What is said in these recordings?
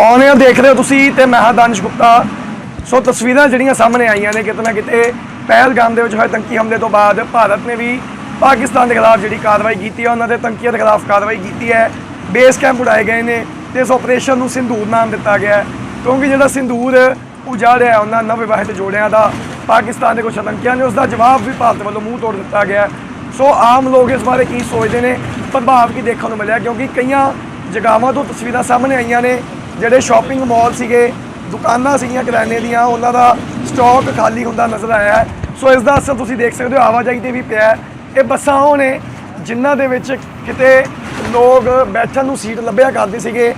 ਆਉਣੇ ਆ ਦੇਖ ਰਹੇ ਹੋ ਤੁਸੀਂ ਤੇ ਮੈਂ ਹਾਂ ਦਾਨਿਸ਼ ਗੁਪਤਾ। ਸੋ ਤਸਵੀਰਾਂ ਜਿਹੜੀਆਂ ਸਾਹਮਣੇ ਆਈਆਂ ਨੇ ਕਿਤੇ ਨਾ ਕਿਤੇ ਪਹਿਲਗਾਮ ਦੇ ਵਿੱਚ ਹੋਏ ਤੰਕੀ ਹਮਲੇ ਤੋਂ ਬਾਅਦ ਭਾਰਤ ਨੇ ਵੀ ਪਾਕਿਸਤਾਨ ਦੇ ਖਿਲਾਫ ਜਿਹੜੀ ਕਾਰਵਾਈ ਕੀਤੀ ਹੈ, ਉਹਨਾਂ ਦੇ ਤੰਕੀਆਂ ਦੇ ਖਿਲਾਫ ਕਾਰਵਾਈ ਕੀਤੀ ਹੈ। ਬੇਸ ਕੈਂਪ ਉਡਾਏ ਗਏ ਨੇ ਤੇ ਇਸ ਆਪਰੇਸ਼ਨ ਨੂੰ ਸਿੰਧੂਰ ਨਾਮ ਦਿੱਤਾ ਗਿਆ ਕਿਉਂਕਿ ਜਿਹੜਾ ਸਿੰਧੂਰ ਉਜਾੜਿਆ ਹੈ, ਉਹਨਾਂ ਨਵ ਵਿਵਾਹਿਤ ਜੋੜਿਆਂ ਦਾ, ਪਾਕਿਸਤਾਨ ਦੇ ਕੁਝ ਆਤੰਕੀਆਂ ਨੇ ਉਸ ਦਾ ਜਵਾਬ ਵੀ ਭਾਰਤ ਵੱਲੋਂ ਮੂੰਹ ਤੋੜ ਦਿੱਤਾ ਗਿਆ ਸੋ ਆਮ ਲੋਕ ਇਸ ਬਾਰੇ ਕੀ ਸੋਚਦੇ ਨੇ, ਪ੍ਰਭਾਵ ਕੀ ਦੇਖਣ ਨੂੰ ਮਿਲਿਆ, ਕਿਉਂਕਿ ਕਈਆਂ ਜਗਾਵਾਂ ਤੋਂ ਤਸਵੀਰਾਂ ਸਾਹਮਣੇ ਆਈਆਂ ਨੇ। ਜਿਹੜੇ ਸ਼ਾਪਿੰਗ ਮਾਲ ਸੀਗੇ, ਦੁਕਾਨਾਂ ਸੀਗੀਆਂ ਕਿਰਾਣੇ ਦੀਆਂ, ਉਹਨਾਂ ਦਾ ਸਟਾਕ ਖਾਲੀ ਹੁੰਦਾ ਨਜ਼ਰ ਆਇਆ ਸੋ ਇਸ ਦਾ ਅਸਰ ਤੁਸੀਂ ਦੇਖ ਸਕਦੇ ਹੋ, ਆਵਾਜਾਈ ਤੇ ਵੀ ਪਿਆ ਇਹ ਬੱਸਾਂ ਉਹ ਨੇ ਜਿਨ੍ਹਾਂ ਦੇ ਵਿੱਚ ਕਿਤੇ ਲੋਕ ਬੈਠਣ ਨੂੰ ਸੀਟ ਲੱਭਿਆ ਕਰਦੇ ਸੀਗੇ,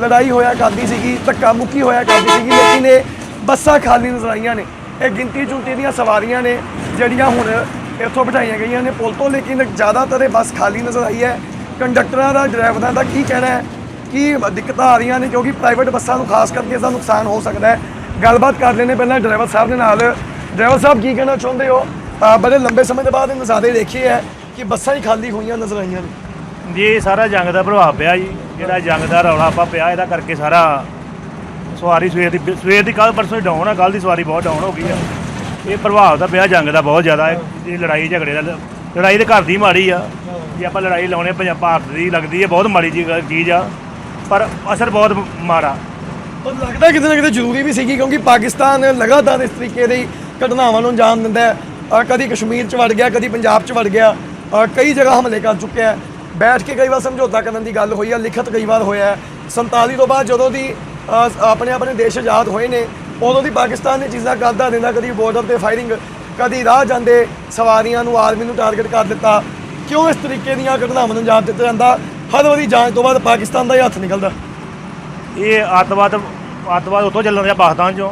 ਲੜਾਈ ਹੋਇਆ ਕਰਦੀ ਸੀਗੀ, ਧੱਕਾ ਮੁੱਕੀ ਹੋਇਆ ਕਰਦੀ ਸੀਗੀ, ਲੇਕਿਨ ਇਹ ਬੱਸਾਂ ਖਾਲੀ ਨਜ਼ਰ ਆਈਆਂ ਨੇ। ਇਹ ਗਿਣਤੀ ਚੁਣਤੀ ਦੀਆਂ ਸਵਾਰੀਆਂ ਨੇ, ਜਿਹੜੀਆਂ ਹੁਣ ਇੱਥੋਂ ਬਿਠਾਈਆਂ ਗਈਆਂ ਨੇ ਪੁਲ ਤੋਂ, ਲੇਕਿਨ ਜ਼ਿਆਦਾਤਰ ਇਹ ਬੱਸ ਖਾਲੀ ਨਜ਼ਰ ਆਈ ਹੈ। ਕੰਡਕਟਰਾਂ ਦਾ, ਡਰਾਈਵਰਾਂ ਦਾ ਕੀ ਕਹਿਣਾ ਹੈ? ਕੀ ਦਿੱਕਤਾਂ ਆ ਰਹੀਆਂ ਨੇ, ਕਿਉਂਕਿ ਪ੍ਰਾਈਵੇਟ ਬੱਸਾਂ ਨੂੰ ਖਾਸ ਕਰਕੇ ਇਹਦਾ ਨੁਕਸਾਨ ਹੋ ਸਕਦਾ ਹੈ। ਗੱਲਬਾਤ ਕਰ ਲੈਣੇ ਪਹਿਲਾਂ ਡਰਾਈਵਰ ਸਾਹਿਬ ਦੇ ਨਾਲ। ਡਰਾਈਵਰ ਸਾਹਿਬ, ਕੀ ਕਹਿਣਾ ਚਾਹੁੰਦੇ ਹੋ? ਅਹ ਬੜੇ ਲੰਬੇ ਸਮੇਂ ਦੇ ਬਾਅਦ ਇਹ ਨਜ਼ਾਰੇ ਦੇਖੇ ਹੈ ਕਿ ਬੱਸਾਂ ਹੀ ਖਾਲੀ ਹੋਈਆਂ ਨਜ਼ਰ ਆਈਆਂ ਨੇ। ਜੀ, ਇਹ ਸਾਰਾ ਜੰਗ ਦਾ ਪ੍ਰਭਾਵ ਪਿਆ ਜੀ। ਜਿਹੜਾ ਜੰਗ ਦਾ ਰੌਲਾ ਆਪਾਂ ਪਿਆ, ਇਹਦਾ ਕਰਕੇ ਸਾਰਾ ਸਵਾਰੀ ਸਵੇਰ ਦੀ ਸਵੇਰ ਦੀ ਕੱਲ ਪਰਸੋਂ ਡਾਊਨ ਆ ਕੱਲ ਦੀ ਸਵਾਰੀ ਬਹੁਤ ਡਾਊਨ ਹੋ ਗਈ ਆ। ਇਹ ਪ੍ਰਭਾਵ ਤਾਂ ਪਿਆ ਜੰਗ ਦਾ ਬਹੁਤ ਜ਼ਿਆਦਾ। ਇਹ ਲੜਾਈ ਝਗੜੇ ਦਾ, ਲੜਾਈ ਦੇ ਘਰ ਦੀ ਮਾੜੀ ਆ। ਜੇ ਆਪਾਂ ਲੜਾਈ ਲਾਉਣੇ ਪੰਜਾਬ ਭਾਰਤ ਦੀ ਲੱਗਦੀ ਹੈ ਬਹੁਤ ਮਾੜੀ ਜੀ ਚੀਜ਼ ਆ। ਪਰ ਅਸਰ ਬਹੁਤ ਮਾੜਾ। ਪਰ ਲੱਗਦਾ ਕਿਤੇ ਨਾ ਕਿਤੇ ਜ਼ਰੂਰੀ ਵੀ ਸੀਗੀ ਕਿਉਂਕਿ ਪਾਕਿਸਤਾਨ ਲਗਾਤਾਰ ਇਸ ਤਰੀਕੇ ਦੀ ਘਟਨਾਵਾਂ ਨੂੰ ਅੰਜਾਮ ਦਿੰਦਾ ਹੈ। ਅਹ ਕਦੀ ਕਸ਼ਮੀਰ 'ਚ ਵੜ ਗਿਆ, ਕਦੀ ਪੰਜਾਬ 'ਚ ਵੜ ਗਿਆ। ਅਹ ਕਈ ਜਗ੍ਹਾ ਹਮਲੇ ਕਰ ਚੁੱਕਿਆ ਹੈ। ਬੈਠ ਕੇ ਕਈ ਵਾਰ ਸਮਝੌਤਾ ਕਰਨ ਦੀ ਗੱਲ ਹੋਈ ਹੈ, ਲਿਖਤ ਕਈ ਵਾਰ ਹੋਇਆ ਹੈ। 47 ਤੋਂ ਬਾਅਦ ਜਦੋਂ ਦੀ, ਅਹ ਆਪਣੇ ਆਪਣੇ ਦੇਸ਼ ਆਜ਼ਾਦ ਹੋਏ ਨੇ, ਉਦੋਂ ਦੀ ਪਾਕਿਸਤਾਨ ਨੇ ਚੀਜ਼ਾਂ ਕਰਦਾ ਰਹਿੰਦਾ, ਕਦੀ ਬਾਰਡਰ ਤੇ ਫਾਇਰਿੰਗ ਕਦੀ ਰਾਹ ਜਾਂਦੇ ਸਵਾਰੀਆਂ ਨੂੰ ਆਰਮੀ ਨੂੰ ਟਾਰਗੇਟ ਕਰ ਦਿੱਤਾ। ਕਿਉਂ ਇਸ ਤਰੀਕੇ ਦੀਆਂ ਘਟਨਾਵਾਂ ਨੂੰ ਅੰਜਾਮ ਦਿੱਤਾ ਜਾਂਦਾ? ਵਾਰੀ ਜਾਂਚ ਤੋਂ ਬਾਅਦ ਪਾਕਿਸਤਾਨ ਦਾ ਹੀ ਹੱਥ ਨਿਕਲਦਾ। ਇਹ ਅੱਤਵਾਦ ਅੱਤਵਾਦ ਉਤੋਂ ਚੱਲਣ ਰਿਹਾ ਪਾਕਿਸਤਾਨ ਚੋਂ।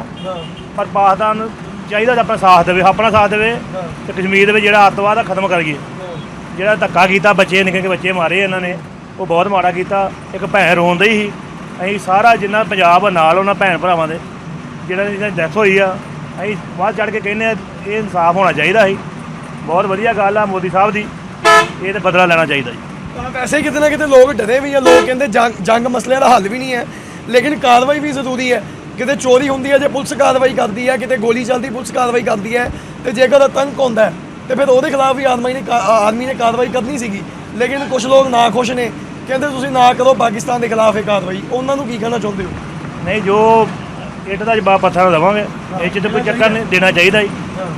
ਪਰ ਪਾਕਿਸਤਾਨ ਚਾਹੀਦਾ ਕਿ ਆਪਣਾ ਸਾਥ ਦੇਵੇ ਆਪਣਾ ਸਾਥ ਦੇਵੇ ਤੇ ਕਸ਼ਮੀਰ ਦੇ ਵਿੱਚ ਜਿਹੜਾ ਅੱਤਵਾਦ ਆ ਖਤਮ ਕਰੀਏ ਜਿਹੜਾ ਧੱਕਾ ਕੀਤਾ ਬੱਚੇ ਨਿੱਕੇ ਬੱਚੇ ਮਾਰੇ ਇਹਨਾਂ ਨੇ ਉਹ ਬਹੁਤ ਮਾੜਾ ਕੀਤਾ। ਇੱਕ ਭੈਣ ਰੋਂਦੀ ਸੀ। ਅਸੀਂ ਸਾਰਾ ਜਿੰਨਾ ਪੰਜਾਬ ਨਾਲ ਉਹਨਾਂ ਭੈਣ ਭਰਾਵਾਂ ਦੇ ਜਿਹੜਾ ਦੀ ਡੈਥ ਹੋਈ ਆ ਅਸੀਂ ਬਾਅਦ ਚੜ ਕੇ ਕਹਿੰਦੇ ਆ ਇਹ ਇਨਸਾਫ ਹੋਣਾ ਚਾਹੀਦਾ ਸੀ। ਬਹੁਤ ਵਧੀਆ ਗੱਲ ਆ ਮੋਦੀ ਸਾਹਿਬ ਦੀ ਇਹ ਤੇ ਬਦਲਾ ਲੈਣਾ ਚਾਹੀਦਾ ਜੀ। ਤਾਂ ਵੈਸੇ ਕਿਤੇ ਨਾ ਕਿਤੇ ਲੋਕ ਡਰੇ ਵੀ ਆ ਲੋਕ ਕਹਿੰਦੇ ਜੰਗ ਜੰਗ ਮਸਲਿਆਂ ਦਾ ਹੱਲ ਵੀ ਨਹੀਂ ਹੈ ਲੇਕਿਨ ਕਾਰਵਾਈ ਵੀ ਜ਼ਰੂਰੀ ਹੈ। ਕਿਤੇ ਚੋਰੀ ਹੁੰਦੀ ਹੈ ਜੇ ਪੁਲਿਸ ਕਾਰਵਾਈ ਕਰਦੀ ਹੈ ਕਿਤੇ ਗੋਲੀ ਚੱਲਦੀ ਪੁਲਿਸ ਕਾਰਵਾਈ ਕਰਦੀ ਹੈ ਤੇ ਜੇਕਰ ਆਤੰਕ ਹੁੰਦਾ ਹੈ, ਤੇ ਫਿਰ ਉਹਦੇ ਖਿਲਾਫ ਵੀ ਆਦਮੀ ਨੇ ਆਦਮੀ ਨੇ ਕਾਰਵਾਈ ਕਰਨੀ ਸੀਗੀ। ਲੇਕਿਨ ਕੁਝ ਲੋਕ ਨਾ ਖੁਸ਼ ਨੇ ਕਹਿੰਦੇ ਤੁਸੀਂ ਨਾ ਕਰੋ ਪਾਕਿਸਤਾਨ ਦੇ ਖਿਲਾਫ ਇਹ ਕਾਰਵਾਈ। ਉਹਨਾਂ ਨੂੰ ਕੀ ਕਹਿਣਾ ਚਾਹੁੰਦੇ ਹੋ? ਨਹੀਂ ਜੋ ਇੱਟ ਦਾ ਜਵਾਬ ਪੱਥਰ ਦੇਵਾਂਗੇ ਇਹ 'ਚ ਤਾਂ ਕੋਈ ਚੱਕਰ ਨਹੀਂ ਦੇਣਾ ਚਾਹੀਦਾ ਜੀ।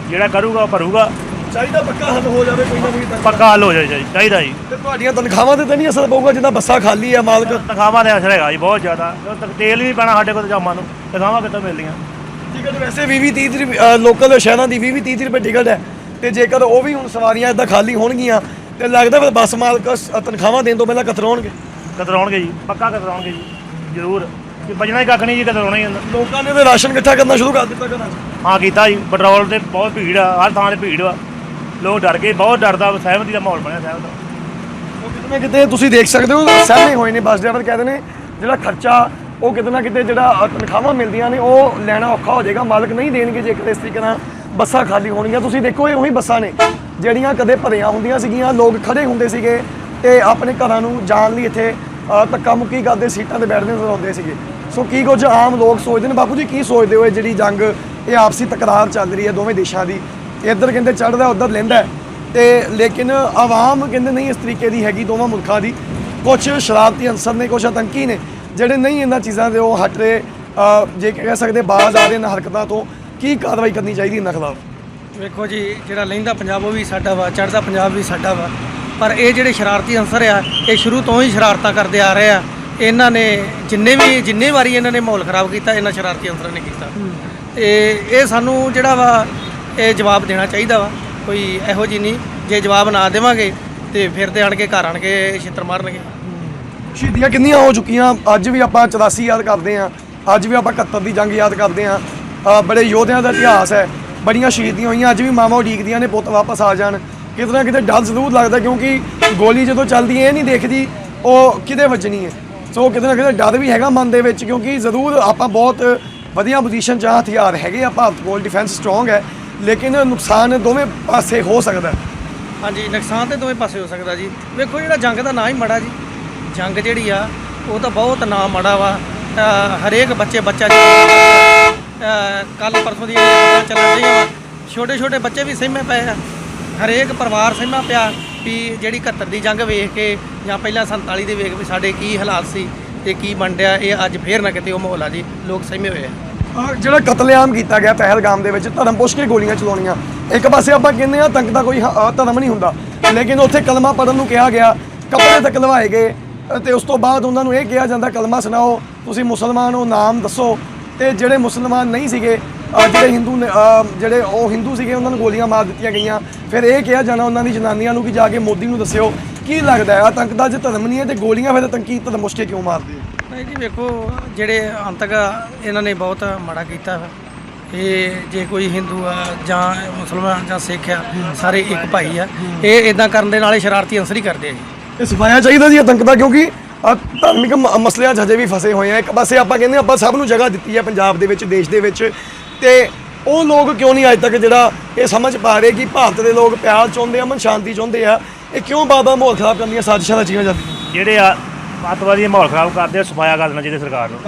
ਜਿਹੜਾ ਕਰੂਗਾ ਉਹ ਭਰੂਗਾ। ਚਾਹੀਦਾ ਪੱਕਾ ਹੱਲ ਹੋ ਜਾਵੇ ਕੋਈ ਨਾ ਕੋਈ ਤਾਂ। ਪੱਕਾ ਹੱਲ ਹੋ ਜਾਏ ਜੀ ਚਾਹੀਦਾ ਜੀ। ਤੇ ਤੁਹਾਡੀਆਂ ਤਨਖਾਹਾਂ ਤੇ ਤਾਂ ਨਹੀਂ ਅਸਰ ਪਊਗਾ ਜਿੱਦਾਂ ਬੱਸਾਂ ਖਾਲੀ ਆ ਮਾਲਕ। ਤਨਖਾਹਾਂ ਦੇ ਅਸਰ ਹੈਗਾ ਜੀ ਬਹੁਤ ਜ਼ਿਆਦਾ। ਤੇਲ ਵੀ ਪੈਣਾ ਸਾਡੇ ਕੋਲ ਜਾਮਾਂ ਨੂੰ ਤਨਖਾਹਾਂ ਕਿੱਥੋਂ ਮਿਲਦੀਆਂ? ਟਿਕਟ ਵੈਸੇ 20 30 30 ਰੁਪਏ ਲੋਕਲ ਸ਼ਹਿਰਾਂ ਦੀ 20 30 ਰੁਪਏ ਟਿਕਟ ਹੈ। ਤੇ ਜੇਕਰ ਉਹ ਵੀ ਹੁਣ ਸਵਾਰੀਆਂ ਇਦਾਂ ਖਾਲੀ ਹੋਣਗੀਆਂ ਤੇ ਲੱਗਦਾ ਫਿਰ ਬੱਸ ਮਾਲਕ ਤਨਖਾਹਾਂ ਦੇਣ ਤੋਂ ਪਹਿਲਾਂ ਕਤਰਾਉਣਗੇ। ਕਤਰਾਉਣਗੇ ਜੀ ਪੱਕਾ ਕਤਰਾਉਣਗੇ ਜੀ ਜ਼ਰੂਰ। ਕਿ ਬਜਣਾ ਹੀ ਕੱਖ ਨਹੀਂ ਜੀ ਕਤਰਾਉਣਾ ਹੀ ਹੁੰਦਾ। ਲੋਕਾਂ ਨੇ ਤੇ ਰਾਸ਼ਨ ਇਕੱਠਾ ਕਰਨਾ ਸ਼ੁਰੂ ਕਰ ਦਿੱਤਾ 'ਚ ਹਾਂ ਕੀਤਾ ਜੀ ਪੈਟਰੋਲ ਤੇ ਬਹੁਤ ਭੀੜ ਆ ਹਰ ਥਾਂ ਤੇ ਭੀੜ ਆ ਲੋਕ ਡਰ ਗਏ ਬਹੁਤ ਡਰਦਾ ਸਹਿਮਤੀ ਦਾ ਮਾਹੌਲ ਬਣਿਆ ਸਹਿਮਤ ਦਾ ਉਹ ਕਿਤੇ ਤੁਸੀਂ ਦੇਖ ਸਕਦੇ ਹੋ ਸਹਿਮੇ ਹੋਏ ਨੇ ਬੱਸ ਡਰਾਈਵਰ ਕਹਿੰਦੇ ਨੇ ਜਿਹੜਾ ਖਰਚਾ ਉਹ ਕਿਤੇ ਨਾ ਕਿਤੇ ਜਿਹੜਾ ਤਨਖਾਹਾਂ ਮਿਲਦੀਆਂ ਨੇ ਉਹ ਲੈਣਾ ਔਖਾ ਹੋ ਜਾਏਗਾ ਮਾਲਕ ਨਹੀਂ ਦੇਣਗੇ ਜੇਕਰ ਇਸ ਤਰੀਕੇ ਨਾਲ ਬੱਸਾਂ ਖਾਲੀ ਹੋਣਗੀਆਂ। ਤੁਸੀਂ ਦੇਖੋ ਇਹ ਉਹੀ ਬੱਸਾਂ ਨੇ ਜਿਹੜੀਆਂ ਕਦੇ ਭਰੀਆਂ ਹੁੰਦੀਆਂ ਸੀਗੀਆਂ ਲੋਕ ਖੜੇ ਹੁੰਦੇ ਸੀਗੇ ਤੇ ਆਪਣੇ ਘਰਾਂ ਨੂੰ ਜਾਣ ਲਈ ਇੱਥੇ ਅ, ਧੱਕਾ ਮੁੱਕੀ ਕਰਦੇ ਸੀਟਾਂ ਤੇ ਬੈਠਦੇ ਨਜ਼ਰ ਆਉਂਦੇ ਸੀਗੇ। ਸੋ ਕੀ ਕੁਝ ਆਮ ਲੋਕ ਸੋਚਦੇ ਨੇ? ਬਾਪੂ ਜੀ ਕੀ ਸੋਚਦੇ ਹੋ ਇਹ ਜਿਹੜੀ ਜੰਗ ਇਹ ਆਪਸੀ ਤਕਰਾਰ ਚੱਲ ਰਹੀ ਹੈ ਦੋਵੇਂ ਦੇਸ਼ਾਂ ਦੀ? ਇੱਧਰ ਕਹਿੰਦੇ ਚੜ੍ਹਦਾ, ਉੱਧਰ ਲੈਂਦਾ ਹੈ। ਤੇ ਲੇਕਿਨ ਆਵਾਮ ਕਹਿੰਦੇ ਨਹੀਂ ਇਸ ਤਰੀਕੇ ਦੀ ਹੈਗੀ ਦੋਵਾਂ ਮੁਲਕਾਂ ਦੀ। ਕੁਝ ਸ਼ਰਾਰਤੀ ਅਨਸਰ ਨੇ ਕੁਝ ਆਤੰਕੀ ਨੇ, ਜਿਹੜੇ ਨਹੀਂ ਇਹਨਾਂ ਚੀਜ਼ਾਂ ਦੇ ਉਹ ਹਟ ਰਹੇ। ਜੇ ਕਹਿ ਸਕਦੇ ਬਾਜ਼ ਆ ਰਹੇ ਨੇ ਹਰਕਤਾਂ ਤੋਂ, ਕੀ ਕਾਰਵਾਈ ਕਰਨੀ ਚਾਹੀਦੀ ਇਹਨਾਂ ਖਿਲਾਫ? ਵੇਖੋ ਜੀ, ਜਿਹੜਾ ਲਹਿੰਦਾ ਪੰਜਾਬ ਉਹ ਵੀ ਸਾਡਾ ਵਾ, ਚੜ੍ਹਦਾ ਪੰਜਾਬ ਵੀ ਸਾਡਾ ਵਾ। ਪਰ ਇਹ ਜਿਹੜੇ ਸ਼ਰਾਰਤੀ ਅੰਸਰ ਆ, ਇਹ ਸ਼ੁਰੂ ਤੋਂ ਹੀ ਸ਼ਰਾਰਤਾਂ ਕਰਦੇ ਆ ਰਹੇ ਆ। ਇਹਨਾਂ ਨੇ ਜਿੰਨੇ ਵੀ, ਜਿੰਨੇ ਵਾਰੀ ਇਹਨਾਂ ਨੇ ਮਾਹੌਲ ਖਰਾਬ ਕੀਤਾ, ਇਹਨਾਂ ਸ਼ਰਾਰਤੀ ਅੰਸਰਾਂ ਨੇ ਕੀਤਾ। ਤੇ ਇਹ ਸਾਨੂੰ ਜਿਹੜਾ ਵਾ ਇਹ ਜਵਾਬ ਦੇਣਾ ਚਾਹੀਦਾ ਵਾ। ਕੋਈ ਇਹੋ ਜੀ ਨਹੀਂ, ਜੇ ਜਵਾਬ ਨਾ ਦੇਵਾਂਗੇ ਤੇ ਫਿਰ ਤੇ ਆਣ ਕੇ ਘਰ ਆਣ ਕੇ ਛਿੱਤਰ ਮਾਰਨਗੇ। ਸ਼ਹੀਦੀਆਂ ਕਿੰਨੀਆਂ ਹੋ ਚੁੱਕੀਆਂ? ਅੱਜ ਵੀ ਆਪਾਂ 84 ਯਾਦ ਕਰਦੇ ਆਂ ਅੱਜ ਵੀ ਆਪਾਂ 71 ਦੀ ਜੰਗ ਯਾਦ ਕਰਦੇ ਆਂ, ਬੜੇ ਯੋਧਿਆਂ ਦਾ ਇਤਿਹਾਸ ਹੈ। ਬੜੀਆਂ ਸ਼ਹੀਦੀਆਂ ਹੋਈਆਂ। ਅੱਜ ਵੀ ਮਾਵਾਂ ਉਡੀਕਦੀਆਂ ਨੇ, ਪੁੱਤ ਵਾਪਸ ਆ ਜਾਣ। ਕਿਤੇ ਨਾ ਕਿਤੇ ਡਰ ਜ਼ਰੂਰ ਲੱਗਦਾ ਕਿਉਂਕਿ ਗੋਲੀ ਜਦੋਂ ਚੱਲਦੀ ਹੈ, ਇਹ ਨਹੀਂ ਦੇਖਦੀ ਉਹ ਕਿਤੇ ਵੱਜਣੀ ਹੈ। ਸੋ ਕਿਤੇ ਨਾ ਕਿਤੇ ਡਰ ਵੀ ਹੈਗਾ ਮਨ ਦੇ ਵਿੱਚ ਕਿਉਂਕਿ ਜ਼ਰੂਰ ਆਪਾਂ ਬਹੁਤ ਵਧੀਆ ਪੋਜੀਸ਼ਨ 'ਚ ਹਥਿਆਰ ਹੈਗੇ ਆ। ਭਾਰਤ ਕੋਲ ਡਿਫੈਂਸ ਸਟਰੋਂਗ ਹੈ। ਲੇਕਿਨ ਨੁਕਸਾਨ ਦੋਵੇਂ ਪਾਸੇ ਹੋ ਸਕਦਾ ਹੈ। ਹਾਂਜੀ ਨੁਕਸਾਨ ਤੇ ਦੋਵੇਂ ਪਾਸੇ ਹੋ ਸਕਦਾ ਜੀ। ਵੇਖੋ ਜਿਹੜਾ ਜੰਗ ਦਾ ਨਾਂ ਹੀ ਮਾੜਾ ਜੀ। ਜੰਗ ਜਿਹੜੀ ਆ ਉਹ ਤਾਂ ਬਹੁਤ ਨਾਂ ਮਾੜਾ ਵਾ। ਅ, ਹਰੇਕ ਬੱਚੇ ਬੱਚਾ ਕੱਲ ਪਰਸੋਂ ਦੀ ਚੱਲ ਰਹੀਆਂ ਛੋਟੇ ਛੋਟੇ ਬੱਚੇ ਵੀ ਸਹਿਮੇ ਪਏ ਆ। ਹਰੇਕ ਪਰਿਵਾਰ ਸਹਿਮਾ ਪਿਆ ਵੀ ਜਿਹੜੀ 71 ਦੀ ਜੰਗ ਵੇਖ ਕੇ ਜਾਂ ਪਹਿਲਾਂ 47 ਦੇ ਵੇਖ ਵੀ ਸਾਡੇ ਕੀ ਹਾਲਾਤ ਸੀ ਤੇ ਕੀ ਬਣਿਆ ਇਹ ਅੱਜ ਫੇਰ ਨਾ ਕਿਤੇ ਉਹ ਮਾਹੌਲ ਆ ਜੀ। ਲੋਕ ਸਹਿਮੇ ਹੋਏ ਆ। ਜਿਹੜਾ ਕਤਲੇਆਮ ਕੀਤਾ ਗਿਆ ਪਹਿਲਗਾਮ ਦੇ ਵਿੱਚ, ਧਰਮ ਪੁੱਛ ਕੇ ਗੋਲੀਆਂ ਚਲਾਉਣੀਆਂ। ਇੱਕ ਪਾਸੇ ਆਪਾਂ ਕਹਿੰਦੇ ਆ ਤੰਕ ਦਾ ਕੋਈ ਹ- ਧਰਮ ਨਹੀਂ ਹੁੰਦਾ, ਲੇਕਿਨ ਉੱਥੇ ਕਲਮਾ ਪੜਨ ਨੂੰ ਕਿਹਾ ਗਿਆ, ਕੱਪੜੇ ਤੱਕ ਲਵਾਏ ਗਏ ਤੇ ਉਸ ਤੋਂ ਬਾਅਦ ਉਹਨਾਂ ਨੂੰ ਇਹ ਕਿਹਾ ਜਾਂਦਾ, ਕਲਮਾ ਸੁਣਾਓ, ਤੁਸੀਂ ਮੁਸਲਮਾਨ ਹੋ, ਨਾਮ ਦੱਸੋ, ਤੇ ਜਿਹੜੇ ਮੁਸਲਮਾਨ ਨਹੀਂ ਸੀਗੇ ਜਿਹੜੇ ਹਿੰਦੂ ਨੇ- ਜਿਹੜੇ ਉਹ ਹਿੰਦੂ ਸੀਗੇ, ਉਹਨਾਂ ਨੂੰ ਗੋਲੀਆਂ ਮਾਰ ਦਿੱਤੀਆਂ ਗਈਆਂ। ਫਿਰ ਇਹ ਕਿਹਾ ਜਾਣਾ ਉਹਨਾਂ ਦੀ ਜਨਾਨੀਆਂ ਨੂੰ ਕਿ ਜਾ ਕੇ ਮੋਦੀ ਨੂੰ ਦੱਸਿਓ, ਕੀ ਲੱਗਦਾ ਹੈ ਆਤੰਕ ਦਾ ਜੇ ਧਰਮ ਨਹੀਂ ਹੈ ਤੇ ਗੋਲੀਆਂ ਫਿਰ ਆਤੰਕੀ ਧਰਮ ਪੁੱਛ ਕੇ ਕਿਉਂ ਮਾਰਦੇ ਆ? ਨਹੀਂ ਜੀ ਵੇਖੋ ਜਿਹੜੇ ਅੰਤਕ ਇਹਨਾਂ ਨੇ ਬਹੁਤ ਮਾੜਾ ਕੀਤਾ ਵਾ। ਇਹ ਜੇ ਕੋਈ ਹਿੰਦੂ ਆ ਜਾਂ ਮੁਸਲਮਾਨ ਜਾਂ ਸਿੱਖ ਆ ਸਾਰੇ ਇੱਕ ਭਾਈ ਆ। ਇਹ ਇਦਾਂ ਕਰਨ ਦੇ ਨਾਲ ਇਹ ਸ਼ਰਾਰਤੀ ਅੰਸਰ ਹੀ ਕਰਦੇ ਆ ਜੀ। ਇਹ ਸਫਾਇਆ ਚਾਹੀਦਾ ਜੀ ਆਤੰਕ ਦਾ ਕਿਉਂਕਿ ਧਾਰਮਿਕ ਮਸਲਿਆਂ 'ਚ ਹਜੇ ਵੀ ਫਸੇ ਹੋਏ ਆ। ਇੱਕ ਪਾਸੇ ਆਪਾਂ ਕਹਿੰਦੇ ਆਪਾਂ ਸਭ ਨੂੰ ਜਗ੍ਹਾ ਦਿੱਤੀ ਹੈ ਪੰਜਾਬ ਦੇ ਵਿੱਚ ਦੇਸ਼ ਦੇ ਵਿੱਚ। ਤੇ ਉਹ ਲੋਕ ਕਿਉਂ ਨਹੀਂ ਅੱਜ ਤੱਕ ਜਿਹੜਾ ਇਹ ਸਮਝ ਪਾ ਰਹੇ ਕਿ ਭਾਰਤ ਦੇ ਲੋਕ ਪਿਆਰ ਚਾਹੁੰਦੇ ਆ ਅਮਨ ਸ਼ਾਂਤੀ ਚਾਹੁੰਦੇ ਆ? ਇਹ ਕਿਉਂ ਬਾਬਾ ਮਾਹੌਲ ਖਰਾਬ ਕਰਨ ਦੀਆਂ ਸਾਜ਼ਿਸ਼ਾਂ ਰਚੀਆਂ ਜਾਂਦੀਆਂ? ਜਿਹੜੇ ਆ ਅੱਤਵਾਦੀ ਮਾਹੌਲ ਖਰਾਬ ਕਰਦੇ ਆ ਸਫਾਇਆ ਕਰ ਦੇਣਾ ਚਾਹੀਦਾ ਸਰਕਾਰ ਨੂੰ।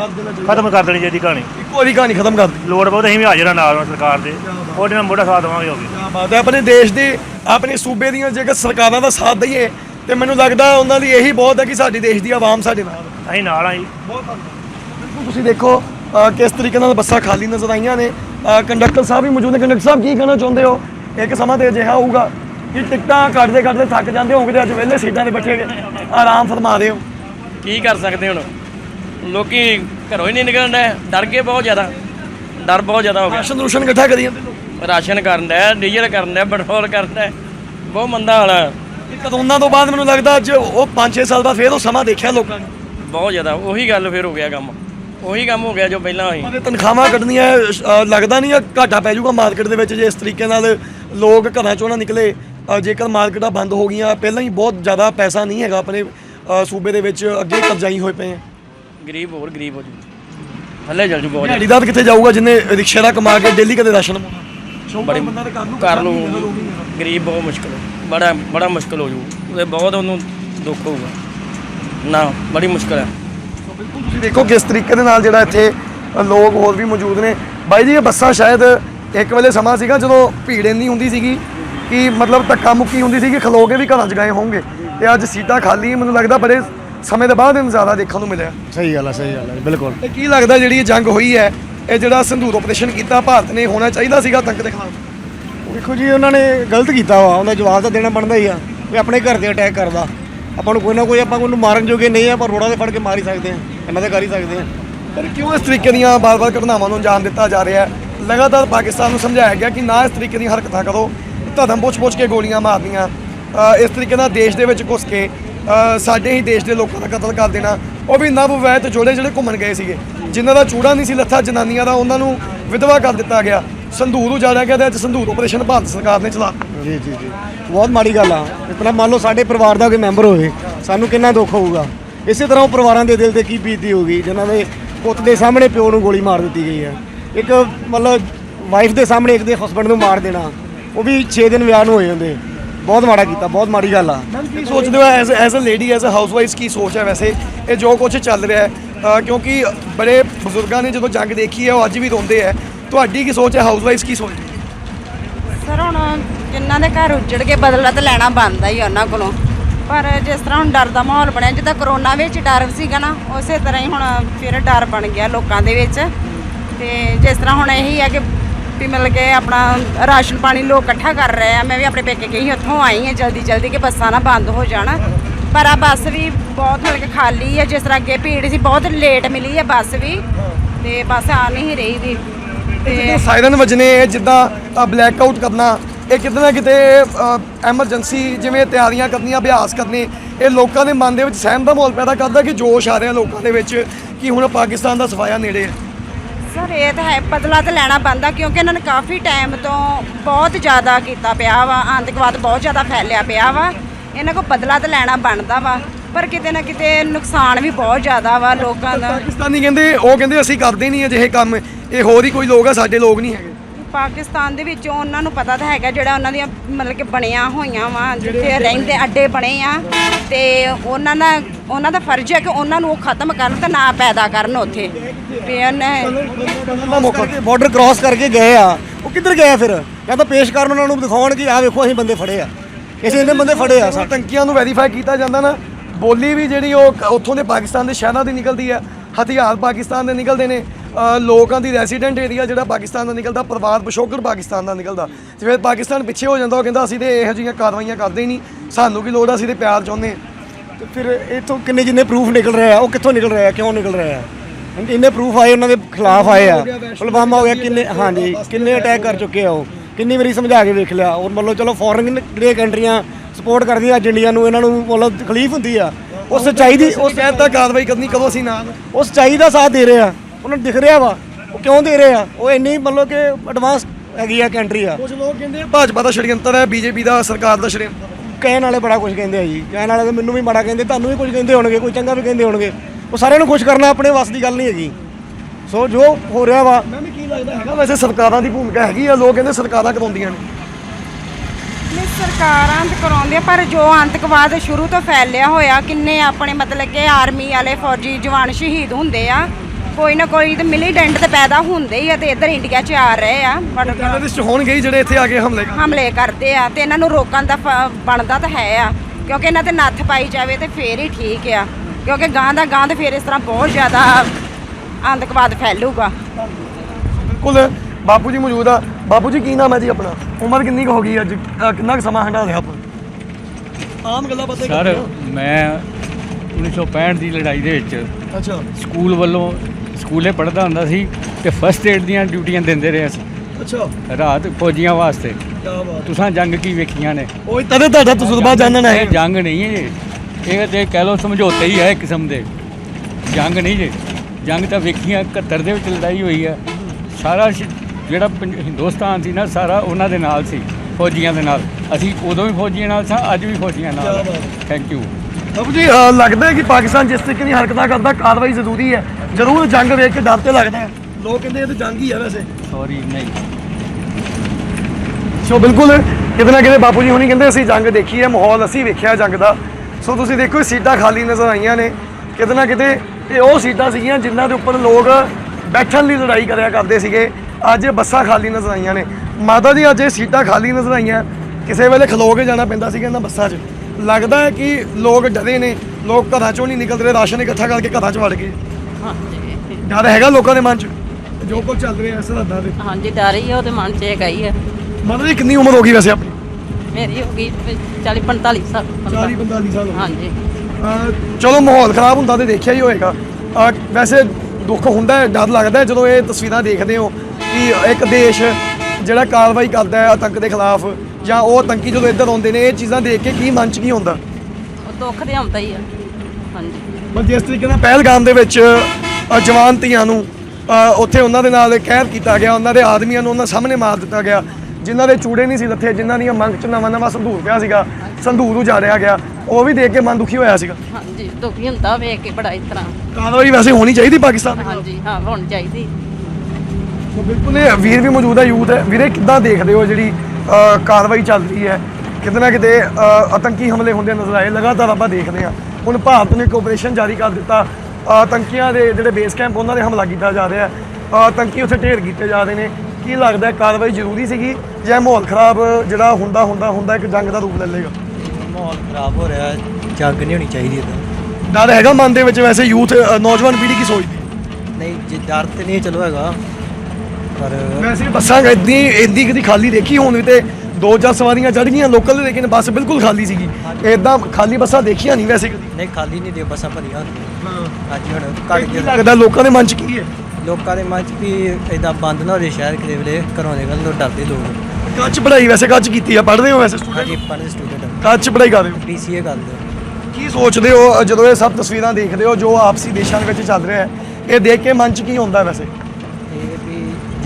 ਖਤਮ ਕਰ ਦੇਣੀ ਚਾਹੀਦੀ ਕਹਾਣੀ। ਇੱਕੋ ਵਾਰੀ ਕਹਾਣੀ ਖਤਮ ਕਰ ਦਿੱਤੀ। ਲੋੜ ਬਹੁਤ ਅਸੀਂ ਵੀ ਹਾਜ਼ਰ ਆ ਨਾਲ ਸਰਕਾਰ ਦੇ। ਉਹਦੇ ਨਾਲ ਮੋਢਾ ਸਾਥ ਦੇਵਾਂਗੇ ਹੋਗੇ ਕਿਆ ਬਾਤ ਹੈ ਆਪਣੇ ਦੇਸ਼ ਦੇ ਆਪਣੇ ਸੂਬੇ ਦੀਆਂ ਜੇਕਰ ਸਰਕਾਰਾਂ ਦਾ ਸਾਥ ਦਈਏ ਤੇ ਮੈਨੂੰ ਲੱਗਦਾ ਉਹਨਾਂ ਦੀ ਇਹੀ ਬਹੁਤ ਹੈ ਕਿ ਸਾਡੀ ਦੇਸ਼ ਦੀ ਆਵਾਮ ਸਾਡੇ ਨਾਲ ਹੈ। ਅਸੀਂ ਨਾਲ ਆ ਜੀ। ਬਿਲਕੁਲ ਤੁਸੀਂ ਦੇਖੋ ਕਿਸ ਤਰੀਕੇ ਨਾਲ ਬੱਸਾਂ ਖਾਲੀ ਨਜ਼ਰ ਆਈਆਂ ਨੇ। ਕੰਡਕਟਰ ਸਾਹਿਬ ਵੀ ਮੌਜੂਦ ਨੇ। ਕੰਡਕਟਰ ਸਾਹਿਬ ਕੀ ਕਹਿਣਾ ਚਾਹੁੰਦੇ ਹੋ? ਇੱਕ ਸਮਾਂ ਤੇ ਅਜਿਹਾ ਹੋਊਗਾ ਕਿ ਟਿਕਟਾਂ ਕੱਟਦੇ ਕੱਟਦੇ ਥੱਕ ਜਾਂਦੇ ਹੋਗੇ ਤੇ ਅੱਜ ਵਿਹਲੇ ਸੀਟਾਂ ਤੇ ਬੈਠੇ ਆਰਾਮ ਫਰਮਾ ਰਹੇ ਹੋ। ਕੀ ਕਰ ਸਕਦੇ ਹੁਣ? ਲੋਕੀ ਘਰੋਂ ਹੀ ਨਹੀਂ ਨਿਕਲਣ ਡਏ ਡਰ ਗਏ ਬਹੁਤ ਜ਼ਿਆਦਾ। ਡਰ ਬਹੁਤ ਜ਼ਿਆਦਾ ਹੋ ਗਿਆ। ਰਾਸ਼ਨ ਰੂਸ਼ਨ ਇਕੱਠਾ ਕਰੀ ਜਾਂਦੇ ਲੋਕ। ਰਾਸ਼ਨ ਕਰਨ ਡਿਆ ਡੀਜ਼ਲ ਕਰਨ ਡਿਆ ਪੈਟਰੋਲ ਕਰਨ ਡਿਆ ਬਹੁਤ ਮੰਦਾ ਹਾਲ ਆ। ਇਹ ਕਰੋਨਾ ਤੋਂ ਬਾਅਦ ਮੈਨੂੰ ਲੱਗਦਾ ਅੱਜ ਉਹ 5-6 ਸਾਲ ਬਾਅਦ ਫੇਰ ਉਹ ਸਮਾਂ ਦੇਖਿਆ ਲੋਕਾਂ ਨੇ। ਬਹੁਤ ਜ਼ਿਆਦਾ ਉਹੀ ਗੱਲ ਫਿਰ ਹੋ ਗਿਆ ਕੰਮ। ਉਹੀ ਕੰਮ ਹੋ ਗਿਆ ਜੋ ਪਹਿਲਾਂ ਹੋਈ ਦੇ ਤਨਖਾਹਾਂ ਕੱਢਣੀਆਂ ਅ, ਲੱਗਦਾ ਨਹੀਂ ਆ ਘਾਟਾ ਪੈ ਜਾਊਗਾ ਮਾਰਕੀਟ ਦੇ ਵਿੱਚ ਜੇ ਇਸ ਤਰੀਕੇ ਨਾਲ ਲੋਕ ਘਰਾਂ ਚੋਂ ਨਾ ਨਿਕਲੇ। ਅ, ਜੇਕਰ ਮਾਰਕੀਟਾਂ ਬੰਦ ਹੋ ਗਈਆਂ ਪਹਿਲਾਂ ਹੀ ਬਹੁਤ ਜ਼ਿਆਦਾ ਪੈਸਾ ਨਹੀਂ ਹੈਗਾ ਆਪਣੇ ਅ, ਸੂਬੇ ਦੇ ਵਿੱਚ ਅੱਗੇ ਕਰਜ਼ਾਈ ਹੋਏ ਪਏ ਆ। ਗਰੀਬ ਹੋਰ ਗਰੀਬ ਹੋ ਜੂ ਥੱਲੇ ਚੱਲ ਜੂ ਬਹੁਤ ਜ਼ਿਆਦਾ। ਦਿਹਾੜੀਦਾਰ ਕਿੱਥੇ ਜਾਊਗਾ ਜਿੰਨੇ ਰਿਕਸ਼ੇ ਦਾ ਕਮਾ ਕੇ ਡੇਲੀ ਕਦੇ ਰਾਸ਼ਨ ਕਰ ਲੂ ਗਰੀਬ ਬਹੁਤ ਮੁਸ਼ਕਲ ਹੈ। ਬੜਾ ਬੜਾ ਮੁਸ਼ਕਲ ਹੋ ਜੂ। ਉਹਦੇ ਬਹੁਤ ਉਹਨੂੰ ਦੁੱਖ ਹੋਊਗਾ। ਨਾ ਬੜੀ ਮੁਸ਼ਕਲ ਹੈ। ਤੁਸੀਂ ਦੇਖੋ ਕਿਸ ਤਰੀਕੇ ਦੇ ਨਾਲ ਜਿਹੜਾ ਇੱਥੇ ਅ, ਲੋਕ ਹੋਰ ਵੀ ਮੌਜੂਦ ਨੇ। ਬਾਈ ਜੀ ਇਹ ਬੱਸਾਂ ਸ਼ਾਇਦ ਇੱਕ ਵੇਲੇ ਸਮਾਂ ਸੀਗਾ ਜਦੋਂ ਭੀੜ ਇੰਨੀ ਹੁੰਦੀ ਸੀਗੀ ਕਿ ਮਤਲਬ ਧੱਕਾ ਮੁੱਕੀ ਹੁੰਦੀ ਸੀ ਕਿ ਖਲੋ ਕੇ ਵੀ ਘਰਾਂ 'ਚ ਗਏ ਹੋਣਗੇ। ਤੇ ਅੱਜ ਸੀਟਾਂ ਖਾਲੀ ਮੈਨੂੰ ਲੱਗਦਾ ਬੜੇ ਸਮੇਂ ਦੇ ਬਾਅਦ ਇਹ ਨਜ਼ਾਰਾ ਦੇਖਣ ਨੂੰ ਮਿਲਿਆ। ਸਹੀ ਗੱਲ ਹੈ ਸਹੀ ਗੱਲ ਹੈ ਬਿਲਕੁਲ। ਤੇ ਕੀ ਲੱਗਦਾ ਜਿਹੜੀ ਇਹ ਜੰਗ ਹੋਈ ਹੈ ਇਹ ਜਿਹੜਾ ਸੰਧੂਰ ਆਪਰੇਸ਼ਨ ਕੀਤਾ ਭਾਰਤ ਨੇ ਹੋਣਾ ਚਾਹੀਦਾ ਸੀਗਾ ਤੰਕ ਦੇ ਖਿਲਾਫ? ਵੇਖੋ ਜੀ ਉਹਨਾਂ ਨੇ ਗਲਤ ਕੀਤਾ ਵਾ ਉਹਦਾ ਜਵਾਬ ਤਾਂ ਦੇਣਾ ਬਣਦਾ ਹੀ ਆ ਵੀ ਆਪਣੇ ਘਰ ਤੇ ਅਟੈਕ ਕਰਦਾ। ਆਪਾਂ ਨੂੰ ਕੋਈ ਨਾ ਕੋਈ ਆਪਾਂ ਉਹਨੂੰ ਮਾਰਨ ਜੋਗੇ ਨਹੀਂ ਆ ਪਰ ਰੋੜਾ ਤੇ ਫੜ ਕੇ ਮਾਰ ਹੀ ਸਕਦੇ ਆ ਇਹਨਾਂ ਦੇ ਕਰ ਹੀ ਸਕਦੇ ਆ। ਪਰ ਕਿਉਂ ਇਸ ਤਰੀਕੇ ਦੀਆਂ ਬਾਰ-ਬਾਰ ਘਟਨਾਵਾਂ ਨੂੰ ਅੰਜਾਮ ਦਿੱਤਾ ਜਾ ਰਿਹਾ ਹੈ? ਲਗਾਤਾਰ ਪਾਕਿਸਤਾਨ ਨੂੰ ਸਮਝਾਇਆ ਗਿਆ ਕਿ ਨਾ ਇਸ ਤਰੀਕੇ ਦੀਆਂ ਹਰਕਤਾਂ ਕਰੋ ਧਰਮ ਪੁੱਛ-ਪੁੱਛ ਕੇ ਗੋਲੀਆਂ ਮਾਰਨੀਆਂ। ਇਸ ਤਰੀਕੇ ਨਾਲ ਦੇਸ਼ ਦੇ ਵਿੱਚ ਘੁਸ ਕੇ ਸਾਡੇ ਹੀ ਦੇਸ਼ ਦੇ ਲੋਕਾਂ ਦਾ ਕਤਲ ਕਰ ਦੇਣਾ, ਉਹ ਵੀ ਨਵ ਵਿਵਾਹਿਤ ਜੋੜੇ ਜਿਹੜੇ ਘੁੰਮਣ ਗਏ ਸੀਗੇ। ਜਿਨ੍ਹਾਂ ਦਾ ਚੂੜਾ ਨਹੀਂ ਸੀ ਲੱਥਾ, ਜਨਾਨੀਆਂ ਦਾ, ਉਹਨਾਂ ਨੂੰ ਵਿਧਵਾ ਕਰ ਦਿੱਤਾ ਗਿਆ। ਸੰਧੂਰ ਉਜਾੜਿਆ ਗਿਆ ਤੇ ਅੱਜ ਸੰਧੂਰ ਆਪਰੇਸ਼ਨ ਭਾਰਤ ਸਰਕਾਰ ਨੇ ਚਲਾ ਜੀ ਜੀ ਜੀ। ਬਹੁਤ ਮਾੜੀ ਗੱਲ ਆ। ਇਸ ਮੰਨ ਲਓ ਸਾਡੇ ਪਰਿਵਾਰ ਦਾ ਕੋਈ ਮੈਂਬਰ ਹੋਵੇ, ਸਾਨੂੰ ਕਿੰਨਾ ਦੁੱਖ ਹੋਊਗਾ। ਇਸੇ ਤਰ੍ਹਾਂ ਉਹ ਪਰਿਵਾਰਾਂ ਦੇ ਦਿਲ ਤੇ ਕੀ ਬੀਤਦੀ ਹੋਊਗੀ, ਜਿਨ੍ਹਾਂ ਦੇ ਪੁੱਤ ਦੇ ਸਾਹਮਣੇ ਪਿਓ ਨੂੰ ਗੋਲੀ ਮਾਰ ਦਿੱਤੀ ਗਈ ਹੈ ਇੱਕ ਮਤਲਬ ਵਾਈਫ ਦੇ ਸਾਹਮਣੇ ਇੱਕ ਦੇ ਹਸਬੰਡ ਨੂੰ ਮਾਰ ਦੇਣਾ, ਉਹ ਵੀ 6 ਦਿਨ ਵਿਆਹ ਨੂੰ ਹੋਏ ਹੁੰਦੇ ਬਹੁਤ ਮਾੜਾ ਕੀਤਾ ਬਹੁਤ ਮਾੜੀ ਗੱਲ ਆ। ਕੀ ਸੋਚਦੇ ਹੋ as as a lady as a housewife ਕੀ ਸੋਚ ਹੈ ਵੈਸੇ? ਇਹ ਜੋ ਕੁਝ ਚੱਲ ਰਿਹਾ ਹੈ ਅ, ਕਿਉਂਕਿ ਬੜੇ ਬਜ਼ੁਰਗਾਂ ਨੇ ਜਦੋਂ ਜੰਗ ਦੇਖੀ ਹੈ ਉਹ ਅੱਜ ਵੀ ਰੋਂਦੇ ਹੈ। ਤੁਹਾਡੀ ਕੀ ਸੋਚ ਹੈ ਹਾਊਸਵਾਈਫ ਕੀ ਸੋਚ? ਹੈ ਸਰ ਹੁਣ ਜਿਨ੍ਹਾਂ ਦੇ ਘਰ ਉੱਜੜ ਕੇ ਬਦਲਾ ਤਾਂ ਲੈਣਾ ਬਣਦਾ ਹੀ ਆ ਉਹਨਾਂ ਕੋਲੋਂ। ਪਰ ਜਿਸ ਤਰ੍ਹਾਂ ਹੁਣ ਡਰ ਦਾ ਮਾਹੌਲ ਬਣਿਆ ਜਿੱਦਾਂ ਕਰੋਨਾ ਵਿੱਚ ਡਰ ਸੀਗਾ ਨਾ ਉਸੇ ਤਰ੍ਹਾਂ ਹੀ ਹੁਣ ਫਿਰ ਡਰ ਬਣ ਗਿਆ ਲੋਕਾਂ ਦੇ ਵਿੱਚ। ਤੇ ਜਿਸ ਤਰ੍ਹਾਂ ਹੁਣ ਇਹੀ ਆ ਕਿ ਵੀ ਮਿਲ ਕੇ ਆਪਣਾ ਰਾਸ਼ਨ ਪਾਣੀ ਲੋਕ ਇਕੱਠਾ ਕਰ ਰਹੇ ਆ। ਮੈਂ ਵੀ ਆਪਣੇ ਪੇਕੇ ਗਈ ਉੱਥੋਂ ਆਈ ਹਾਂ ਜਲਦੀ ਜਲਦੀ ਕਿ ਬੱਸਾਂ ਨਾ ਬੰਦ ਹੋ ਜਾਣ। ਪਰ ਆ ਬੱਸ ਵੀ ਬਹੁਤ ਮਿਲ ਕੇ ਖਾਲੀ ਹੈ ਜਿਸ ਤਰ੍ਹਾਂ ਅੱਗੇ ਭੀੜ ਸੀ ਬਹੁਤ ਲੇਟ ਮਿਲੀ ਹੈ ਬੱਸ ਵੀ। ਤੇ ਬੱਸ ਆ ਨਹੀਂ ਰਹੀ ਵੀ। ਤੇ ਸਾਇਰਨ ਇਹ ਜਿੱਦਾਂ ਬਲੈਕ ਆਊਟ ਕਰਨਾ ਇਹ ਕਿਤੇ ਨਾ ਕਿਤੇ ਐਮਰਜੈਂਸੀ ਜਿਵੇਂ ਤਿਆਰੀਆਂ ਕਰਨੀਆਂ ਅਭਿਆਸ ਕਰਨੇ ਇਹ ਲੋਕਾਂ ਦੇ ਮਨ ਦੇ ਵਿੱਚ ਸਹਿਮ ਦਾ ਮਾਹੌਲ ਪੈਦਾ ਕਰਦਾ ਕਿ ਜੋਸ਼ ਆ ਰਿਹਾ ਲੋਕਾਂ ਦੇ ਵਿੱਚ ਕਿ ਹੁਣ ਪਾਕਿਸਤਾਨ ਦਾ ਸਫਾਇਆ ਨੇੜੇ ਹੈ ਸਰ ਇਹ ਤਾਂ ਹੈ ਬਦਲਾ ਤਾਂ ਲੈਣਾ ਬੰਦਾ ਕਿਉਂਕਿ ਇਹਨਾਂ ਨੇ ਕਾਫੀ ਟਾਈਮ ਤੋਂ ਬਹੁਤ ਜ਼ਿਆਦਾ ਕੀਤਾ ਪਿਆ ਵਾ, ਆਤੰਕਵਾਦ ਬਹੁਤ ਜ਼ਿਆਦਾ ਫੈਲਿਆ ਪਿਆ ਵਾ। ਇਹਨਾਂ ਕੋਲ ਬਦਲਾ ਤਾਂ ਲੈਣਾ ਬਣਦਾ ਵਾ, ਪਰ ਕਿਤੇ ਨਾ ਕਿਤੇ ਨੁਕਸਾਨ ਵੀ ਬਹੁਤ ਜ਼ਿਆਦਾ ਵਾ ਲੋਕਾਂ ਦਾ। ਪਾਕਿਸਤਾਨੀ ਕਹਿੰਦੇ, ਉਹ ਕਹਿੰਦੇ ਅਸੀਂ ਕਰਦੇ ਨਹੀਂ ਅਜਿਹੇ ਕੰਮ, ਇਹ ਹੋਰ ਹੀ ਕੋਈ ਲੋਕ ਆ, ਸਾਡੇ ਲੋਕ ਨਹੀਂ ਹੈਗੇ। ਪਾਕਿਸਤਾਨ ਦੇ ਵਿੱਚ ਉਹਨਾਂ ਨੂੰ ਪਤਾ ਤਾਂ ਹੈਗਾ ਜਿਹੜਾ ਉਹਨਾਂ ਦੀਆਂ ਮਤਲਬ ਕਿ ਬਣੀਆਂ ਹੋਈਆਂ ਵਾ ਜਿੱਥੇ ਰਹਿੰਦੇ ਅੱਡੇ ਬਣੇ ਆ। ਤੇ ਉਹਨਾਂ ਦਾ ਉਹਨਾਂ ਦਾ ਫਰਜ਼ ਹੈ ਕਿ ਉਹਨਾਂ ਨੂੰ ਉਹ ਖਤਮ ਕਰਨ ਤੇ ਨਾ ਪੈਦਾ ਕਰਨ ਉੱਥੇ। ਵੀ ਉਹਨੇ ਬਾਰਡਰ ਕ੍ਰਾਸ ਕਰਕੇ ਗਏ ਆ। ਉਹ ਕਿੱਧਰ ਗਏ ਫਿਰ? ਜਾਂ ਤਾਂ ਪੇਸ਼ ਕਰਨ ਉਹਨਾਂ ਨੂੰ ਦਿਖਾਉਣ ਕਿ ਆਹ ਵੇਖੋ ਅਸੀਂ ਬੰਦੇ ਫੜੇ ਆ। ਕਿਸੇ ਨੇ ਬੰਦੇ ਫੜੇ ਆ ਟੰਕੀਆਂ ਨੂੰ ਵੈਰੀਫਾਈ ਕੀਤਾ ਜਾਂਦਾ ਨਾ। ਬੋਲੀ ਵੀ ਜਿਹੜੀ ਉਹ ਉੱਥੋਂ ਦੇ ਪਾਕਿਸਤਾਨ ਦੇ ਸ਼ਹਿਰਾਂ ਦੀ ਨਿਕਲਦੀ ਹੈ ਹਥਿਆਰ ਪਾਕਿਸਤਾਨ ਦੇ ਨਿਕਲਦੇ ਨੇ। ਲੋਕਾਂ ਦੀ ਰੈਜ਼ੀਡੈਂਟ ਏਰੀਆ ਜਿਹੜਾ ਪਾਕਿਸਤਾਨ ਦਾ ਨਿਕਲਦਾ ਪਰਿਵਾਰ ਪਿਛੋਕੜ ਪਾਕਿਸਤਾਨ ਦਾ ਨਿਕਲਦਾ। ਤੇ ਫਿਰ ਪਾਕਿਸਤਾਨ ਪਿੱਛੇ ਹੋ ਜਾਂਦਾ ਉਹ ਕਹਿੰਦਾ ਅਸੀਂ ਤੇ ਇਹੋ ਜਿਹੀਆਂ ਕਾਰਵਾਈਆਂ ਕਰਦੇ ਹੀ ਨਹੀਂ ਸਾਨੂੰ ਕੀ ਲੋੜ ਅਸੀਂ ਤੇ ਪਿਆਰ ਚਾਹੁੰਦੇ ਤੇ ਫਿਰ ਇਥੋਂ ਕਿੰਨੇ ਜਿੰਨੇ ਪ੍ਰੂਫ ਨਿਕਲ ਰਹੇ ਆ ਉਹ ਕਿੱਥੋਂ ਨਿਕਲ ਰਹੇ ਆ ਕਿਉਂ ਨਿਕਲ ਰਹੇ ਆ? ਇੰਨੇ ਪ੍ਰੂਫ ਆਏ ਉਹਨਾਂ ਦੇ ਖਿਲਾਫ ਆਏ ਆ। ਪੁਲਵਾਮਾ ਹੋ ਗਿਆ ਕਿੰਨੇ ਹਾਂਜੀ ਕਿੰਨੇ ਅਟੈਕ ਕਰ ਚੁੱਕੇ ਆ ਉਹ? ਕਿੰਨੀ ਵਾਰੀ ਸਮਝਾ ਕੇ ਵੇਖ ਲਿਆ। ਔਰ ਮਤਲਬ ਚਲੋ ਫੋਰਨ ਜਿਹੜੀਆਂ ਕੰਟਰੀਆਂ ਸਪੋਰਟ ਕਰਦੀਆਂ ਅੱਜ ਇੰਡੀਆ ਨੂੰ ਇਹਨਾਂ ਨੂੰ ਮਤਲਬ ਤਕਲੀਫ ਹੁੰਦੀ ਆ। ਉਹ ਸੱਚਾਈ ਦੀ ਉਸ ਕਹਿਤਾ ਕਾਰਵਾਈ ਕਰਨੀ ਕਦੋਂ ਅਸੀਂ ਨਾਲ ਉਹ ਸੱਚਾਈ ਦਾ ਸਾਥ ਦੇ ਰਹੇ ਆ। ਉਹਨਾਂ ਨੂੰ ਦਿਖ ਰਿਹਾ ਵਾ ਉਹ ਕਿਉਂ ਦੇ ਰਹੇ ਆ? ਉਹ ਇੰਨੀ ਮਤਲਬ ਕਿ ਐਡਵਾਂਸ ਹੈਗੀ ਆ ਕੰਟਰੀ ਆ। ਕੁਝ ਲੋਕ ਕਹਿੰਦੇ ਆ ਭਾਜਪਾ ਦਾ ਛੜਯੰਤਰ ਹੈ ਬੀਜੇਪੀ ਦਾ ਸਰਕਾਰ ਦਾ ਛੜਯੰਤਰ ਹੈ ਕਹਿਣ ਵਾਲੇ ਬੜਾ ਕੁਝ ਕਹਿੰਦੇ ਆ ਜੀ। ਕਹਿਣ ਵਾਲੇ ਤਾਂ ਮੈਨੂੰ ਵੀ ਮਾੜਾ ਕਹਿੰਦੇ ਤੁਹਾਨੂੰ ਵੀ ਕੁਝ ਕਹਿੰਦੇ ਹੋਣਗੇ ਕੋਈ ਚੰਗਾ ਵੀ ਕਹਿੰਦੇ ਹੋਣਗੇ। ਉਹ ਸਾਰਿਆਂ ਨੂੰ ਖੁਸ਼ ਕਰਨਾ ਆਪਣੇ ਵੱਸ ਦੀ ਗੱਲ ਨਹੀਂ ਹੈਗੀ। ਸੋ ਜੋ ਹੋ ਰਿਹਾ ਵਾ ਮੈਂ ਵੀ ਕੀ ਲੱਗਦਾ ਹੈਗਾ? ਵੈਸੇ ਸਰਕਾਰਾਂ ਦੀ ਭੂਮਿਕਾ ਹੈਗੀ ਆ ਲੋਕ ਕਹਿੰਦੇ ਸਰਕਾਰਾਂ ਕਰਾਉਂਦੀਆਂ ਨੇ। ਨਹੀਂ ਸਰਕਾਰਾਂ ਤੇ ਕਰਾਉਂਦੇ ਪਰ ਜੋ ਆਤੰਕਵਾਦ ਸ਼ੁਰੂ ਤੋਂ ਫੈਲਿਆ ਹੋਇਆ ਕਿੰਨੇ ਆਪਣੇ ਮਤਲਬ ਕਿ ਆਰਮੀ ਵਾਲੇ ਫੌਜੀ ਜਵਾਨ ਸ਼ਹੀਦ ਹੁੰਦੇ ਆ ਕੋਈ ਨਾ ਕੋਈ ਤੇ ਮਿਲੀਟੈਂਟ ਤੇ ਪੈਦਾ ਹੁੰਦੇ ਹੀ ਆ ਤੇ ਇੱਧਰ ਇੰਡੀਆ 'ਚ ਆ ਰਹੇ ਆ ਬਣ ਟੈਰਰਿਸਟ ਹੋਣਗੇ ਹੀ ਜਿਹੜੇ ਇੱਥੇ ਆ ਕੇ ਹਮਲੇ ਹਮਲੇ ਕਰਦੇ ਆ ਤੇ ਇਹਨਾਂ ਨੂੰ ਰੋਕਣ ਦਾ ਫ- ਬਣਦਾ ਤਾਂ ਹੈ ਆ ਕਿਉਂਕਿ ਇਹਨਾਂ ਤੇ ਨੱਥ ਪਾਈ ਜਾਵੇ ਤੇ ਫੇਰ ਹੀ ਠੀਕ ਆ ਕਿਉਂਕਿ ਗਾਂ ਦਾ ਗਾਂ ਤੇ ਫੇਰ ਇਸ ਤਰ੍ਹਾਂ ਬਹੁਤ ਜ਼ਿਆਦਾ ਆਤੰਕਵਾਦ ਫੈਲੂਗਾ। ਬਿਲਕੁਲ ਬਾਪੂ ਜੀ ਮੌਜੂਦ ਆ। ਬਾਪੂ ਜੀ ਕੀ ਨਾਮ ਹੈ ਜੀ ਆਪਣਾ? ਉਮਰ ਕਿੰਨੀ ਕੁ ਹੋ ਗਈ ਅੱਜ? ਅ, ਕਿੰਨਾ ਕੁ ਸਮਾਂ ਹੰਡਾ ਰਿਹਾ ਆਪਾਂ? ਆਮ ਗੱਲਾਂ ਪਤਾ ਸਰ ਮੈਂ 1965 ਦੀ ਲੜਾਈ ਦੇ ਵਿੱਚ ਅੱਛਾ। ਸਕੂਲ ਵੱਲੋਂ ਸਕੂਲੇ ਪੜ੍ਹਦਾ ਹੁੰਦਾ ਸੀ ਤੇ ਫਸਟ ਏਡ ਦੀਆਂ ਡਿਊਟੀਆਂ ਦਿੰਦੇ ਰਹੇ ਅਸੀਂ। ਅੱਛਾ। ਰਾਤ ਫੌਜੀਆਂ ਵਾਸਤੇ। ਕੀ ਬਾਤ। ਤੁਸੀਂ ਜੰਗ ਕੀ ਵੇਖੀਆਂ ਨੇ? ਉਹ ਤਦੇ ਤੁਹਾਡਾ ਤਜਰਬਾ ਜਾਣਨਾ ਹੈ। ਜੰਗ ਨਹੀਂ ਹੈ। ਇਹ ਤੇ ਕਹਿ ਲਓ ਸਮਝੌਤੇ ਹੀ ਹੈ ਇੱਕ ਕਿਸਮ ਦੇ। ਜੰਗ ਨਹੀਂ ਜੇ। ਜੰਗ ਤਾਂ ਵੇਖੀਆਂ 71 ਦੇ ਵਿੱਚ ਲੜਾਈ ਹੋਈ ਹੈ। ਸਾਰਾ ਜਿਹੜਾ ਹਿੰਦੁਸਤਾਨ ਸੀ ਨਾ ਸਾਰਾ ਉਹਨਾਂ ਦੇ ਨਾਲ ਸੀ ਫੌਜੀਆਂ ਦੇ ਨਾਲ। ਅਸੀਂ ਉਦੋਂ ਵੀ ਫੌਜੀਆਂ ਨਾਲ ਸਾਂ ਅੱਜ ਵੀ ਫੌਜੀਆਂ ਨਾਲ ਥੈਂਕ ਯੂ ਬਾਪੂ ਜੀ ਲੱਗਦਾ ਹੈ ਕਿ ਪਾਕਿਸਤਾਨ ਜਿਸ ਤਰੀਕੇ ਦੀ ਹਰਕਤਾਂ ਕਰਦਾ ਕਾਰਵਾਈ ਜ਼ਰੂਰੀ ਹੈ। ਜ਼ਰੂਰ ਜੰਗ ਵੇਖ ਕੇ ਡਰ ਤੇ ਲੱਗਦਾ ਹੈ ਲੋਕ ਕਹਿੰਦੇ ਇਹ ਤਾਂ ਜੰਗ ਹੀ ਹੈ ਵੈਸੇ। ਸੌਰੀ ਨਹੀਂ। ਸੋ ਬਿਲਕੁਲ ਕਿਤੇ ਨਾ ਕਿਤੇ ਬਾਪੂ ਜੀ ਹੁਣੀ ਕਹਿੰਦੇ ਅਸੀਂ ਜੰਗ ਦੇਖੀ ਹੈ ਮਾਹੌਲ ਅਸੀਂ ਵੇਖਿਆ ਜੰਗ ਦਾ। ਸੋ ਤੁਸੀਂ ਦੇਖੋ ਸੀਟਾਂ ਖਾਲੀ ਨਜ਼ਰ ਆਈਆਂ ਨੇ। ਕਿਤੇ ਨਾ ਕਿਤੇ ਇਹ ਉਹ ਸੀਟਾਂ ਸੀਗੀਆਂ ਜਿਨ੍ਹਾਂ ਦੇ ਉੱਪਰ ਲੋਕ ਬੈਠਣ ਲਈ ਲੜਾਈ ਕਰਿਆ ਕਰਦੇ ਸੀਗੇ। ਅੱਜ ਇਹ ਬੱਸਾਂ ਖਾਲੀ ਨਜ਼ਰ ਆਈਆਂ ਨੇ। ਮਾਤਾ ਜੀ ਅੱਜ ਇਹ ਸੀਟਾਂ ਖਾਲੀ ਨਜ਼ਰ ਆਈਆਂ। ਕਿਸੇ ਵੇਲੇ ਖਲੋ ਕੇ ਜਾਣਾ ਪੈਂਦਾ ਸੀਗਾ ਇਹਨਾਂ ਬੱਸਾਂ 'ਚ। ਲੱਗਦਾ ਹੈ ਕਿ ਲੋਕ ਡਰੇ ਨੇ ਲੋਕ ਘਰਾਂ 'ਚੋਂ ਨਹੀਂ ਨਿਕਲਦੇ ਰਾਸ਼ਨ ਇਕੱਠਾ ਕਰਕੇ ਘਰਾਂ 'ਚ ਵੜ ਗਏ। ਡਰ ਹੈਗਾ ਲੋਕਾਂ ਦੇ ਮਨ 'ਚ? ਜੋ ਕੁਝ ਚੱਲ ਰਿਹਾ ਸਰਹੱਦਾਂ ਤੇ ਹਾਂਜੀ ਡਰ ਹੀ ਆ ਉਹਦੇ ਮਨ 'ਚ ਹੈਗਾ ਹੀ ਆ। ਮਾਤਾ ਜੀ ਕਿੰਨੀ ਉਮਰ ਹੋ ਗਈ ਵੈਸੇ ਆਪਣੀ? ਮੇਰੀ ਹੋ ਗਈ 40 45 ਸਾਲ 40 45 ਸਾਲ ਹਾਂਜੀ। ਚਲੋ ਮਾਹੌਲ ਖਰਾਬ ਹੁੰਦਾ ਤੇ ਦੇਖਿਆ ਹੀ ਹੋਏਗਾ। ਵੈਸੇ ਦੁੱਖ ਹੁੰਦਾ ਹੈ ਡਰ ਲੱਗਦਾ ਹੈ ਜਦੋਂ ਇਹ ਤਸਵੀਰਾਂ ਦੇਖਦੇ ਹੋ ਕਿ ਇੱਕ ਦੇਸ਼ ਜਿਹੜਾ ਕਾਰਵਾਈ ਕਰਦਾ ਹੈ ਆਤੰਕ ਦੇ ਖਿਲਾਫ ਜਾਂ ਉਹ ਆਤੰਕੀ ਜਦੋਂ ਇੱਧਰ ਆਉਂਦੇ ਨੇ ਇਹ ਚੀਜ਼ਾਂ ਦੇਖ ਕੇ ਕੀ ਮਨ 'ਚ ਕੀ ਹੁੰਦਾ? ਉਹ ਦੁੱਖ ਤੇ ਆਉਂਦਾ ਹੀ ਆ। ਹਾਂਜੀ। ਪਰ ਜਿਸ ਤਰੀਕੇ ਨਾਲ ਪਹਿਲਗਾਮ ਦੇ ਵਿੱਚ ਜਵਾਨ ਧੀਆਂ ਨੂੰ ਉੱਥੇ ਉਹਨਾਂ ਦੇ ਨਾਲ ਕਹਿਰ ਕੀਤਾ ਗਿਆ ਉਹਨਾਂ ਦੇ ਆਦਮੀਆਂ ਨੂੰ ਉਹਨਾਂ ਸਾਹਮਣੇ ਮਾਰ ਦਿੱਤਾ ਗਿਆ। ਜਿਨ੍ਹਾਂ ਦੇ ਚੂੜੇ ਨਹੀਂ ਸੀ ਲੱਥੇ ਜਿਨ੍ਹਾਂ ਦੀਆਂ ਮੰਗ 'ਚ ਨਵਾਂ ਨਵਾਂ ਸੰਧੂਰ ਪਿਆ ਸੀਗਾ ਸੰਧੂਰ ਉਜਾੜਿਆ ਗਿਆ। ਉਹ ਵੀ ਦੇਖ ਕੇ ਮਨ ਦੁਖੀ ਹੋਇਆ ਸੀਗਾ। ਹਾਂਜੀ ਦੁਖੀ ਹੁੰਦਾ ਵੇਖ ਕੇ ਬੜਾ ਇਸ ਤਰ੍ਹਾਂ। ਕਾਰਵਾਈ ਵੈਸੇ ਹੋਣੀ ਚਾਹੀਦੀ ਪਾਕਿਸਤਾਨ ਦੇ ਖਿਲਾਫ। ਹਾਂਜੀ ਹਾਂ ਹੋਣੀ ਚਾਹੀਦੀ। ਬਿਲਕੁਲ ਇਹ ਵੀਰ ਵੀ ਮੌਜੂਦ ਹੈ ਯੂਥ ਹੈ। ਵੀਰੇ ਕਿੱਦਾਂ ਦੇਖਦੇ ਹੋ ਜਿਹੜੀ ਕਾਰਵਾਈ ਚੱਲ ਰਹੀ ਹੈ। ਕਿਤੇ ਨਾ ਕਿਤੇ ਆਤੰਕੀ ਹਮਲੇ ਹੁੰਦੇ ਨਜ਼ਰ ਆਏ। ਲਗਾਤਾਰ ਆਪਾਂ ਦੇਖਦੇ ਹਾਂ। ਹੁਣ ਭਾਰਤ ਨੇ ਇੱਕ ਆਪਰੇਸ਼ਨ ਜਾਰੀ ਕਰ ਦਿੱਤਾ। ਆਤੰਕੀਆਂ ਦੇ ਜਿਹੜੇ ਬੇਸ ਕੈਂਪ ਉਹਨਾਂ ਦੇ ਹਮਲਾ ਕੀਤਾ ਜਾ ਰਿਹਾ ਆਤੰਕੀ ਉੱਥੇ ਢੇਰ ਕੀਤੇ ਜਾ ਰਹੇ ਨੇ। ਕੀ ਲੱਗਦਾ ਕਾਰਵਾਈ ਜ਼ਰੂਰੀ ਸੀਗੀ ਜਾਂ ਮਾਹੌਲ ਖਰਾਬ ਜਿਹੜਾ ਹੁੰਦਾ ਹੁੰਦਾ ਹੁੰਦਾ ਇੱਕ ਜੰਗ ਦਾ ਰੂਪ ਲੈ ਲੇਗਾ ਮਾਹੌਲ ਖਰਾਬ ਹੋ ਰਿਹਾ ਜੰਗ ਨਹੀਂ ਹੋਣੀ ਚਾਹੀਦੀ ਇਦਾਂ। ਡਰ ਹੈਗਾ ਮਨ ਦੇ ਵਿੱਚ ਵੈਸੇ? ਯੂਥ ਨੌਜਵਾਨ ਪੀੜ੍ਹੀ ਕੀ ਸੋਚਦੀ ਨਹੀਂ ਜੇ ਡਰ ਤੇ ਨਹੀਂ ਚਲੋ ਹੈਗਾ। ਪਰ ਵੈਸੇ ਬੱਸਾਂ ਇੰਨੀ ਇੰਨੀ ਕਦੀ ਖਾਲੀ ਦੇਖੀ ਹੁਣ ਵੀ ਤੇ ਦੋ ਚਾਰ ਸਵਾਰੀਆਂ ਚੜ ਗਈਆਂ ਲੋਕਲ ਲੇਕਿਨ ਬੱਸ ਬਿਲਕੁਲ ਖਾਲੀ ਸੀਗੀ। ਇਦਾਂ ਖਾਲੀ ਬੱਸਾਂ ਦੇਖੀਆਂ ਨਹੀਂ ਵੈਸੇ ਕਦੀ। ਨਹੀਂ ਖਾਲੀ ਨਹੀਂ ਦੇ ਬੱਸਾਂ ਭਰੀਆਂ ਹੁੰਦੀਆਂ। ਅੱਜ ਹੁਣ ਘੱਟ ਕੀ ਗਿਆ ਲੱਗਦਾ ਲੋਕਾਂ ਦੇ ਮਨ 'ਚ ਕੀ ਹੈ? ਲੋਕਾਂ ਦੇ ਮਨ 'ਚ ਵੀ ਇਦਾਂ ਬੰਦ ਨਾ ਹੋ ਜੇ ਸ਼ਹਿਰ ਕਿਤੇ ਵੇਲੇ ਘਰੋਂ ਨਿਕਲਣ ਤੋਂ ਡਰਦੇ ਲੋਕ। ਕੱਚ ਪੜ੍ਹਾਈ ਵੈਸੇ ਕੱਚ ਕੀਤੀ ਆ ਪੜ੍ਹਦੇ ਹੋ ਵੈਸੇ ਸਟੂਡੈਂਟ ਹਾਂਜੀ ਪੜ੍ਹਦੇ ਸਟੂਡੈਂਟ ਕੱਚ ਪੜ੍ਹਾਈ ਕਰਦੇ ਹੋ? ਪੀਸੀਏ ਕਰਦੇ ਕੀ ਸੋਚਦੇ ਹੋ ਜਦੋਂ ਇਹ ਸਭ ਤਸਵੀਰਾਂ ਦੇਖਦੇ ਹੋ ਜੋ ਆਪਸੀ ਦੇਸ਼ਾਂ ਦੇ ਵਿੱਚ ਚੱਲ ਰਿਹਾ ਹੈ ਇਹ ਦੇਖ ਕੇ ਮਨ 'ਚ ਕੀ ਹੁੰਦਾ ਵੈਸੇ?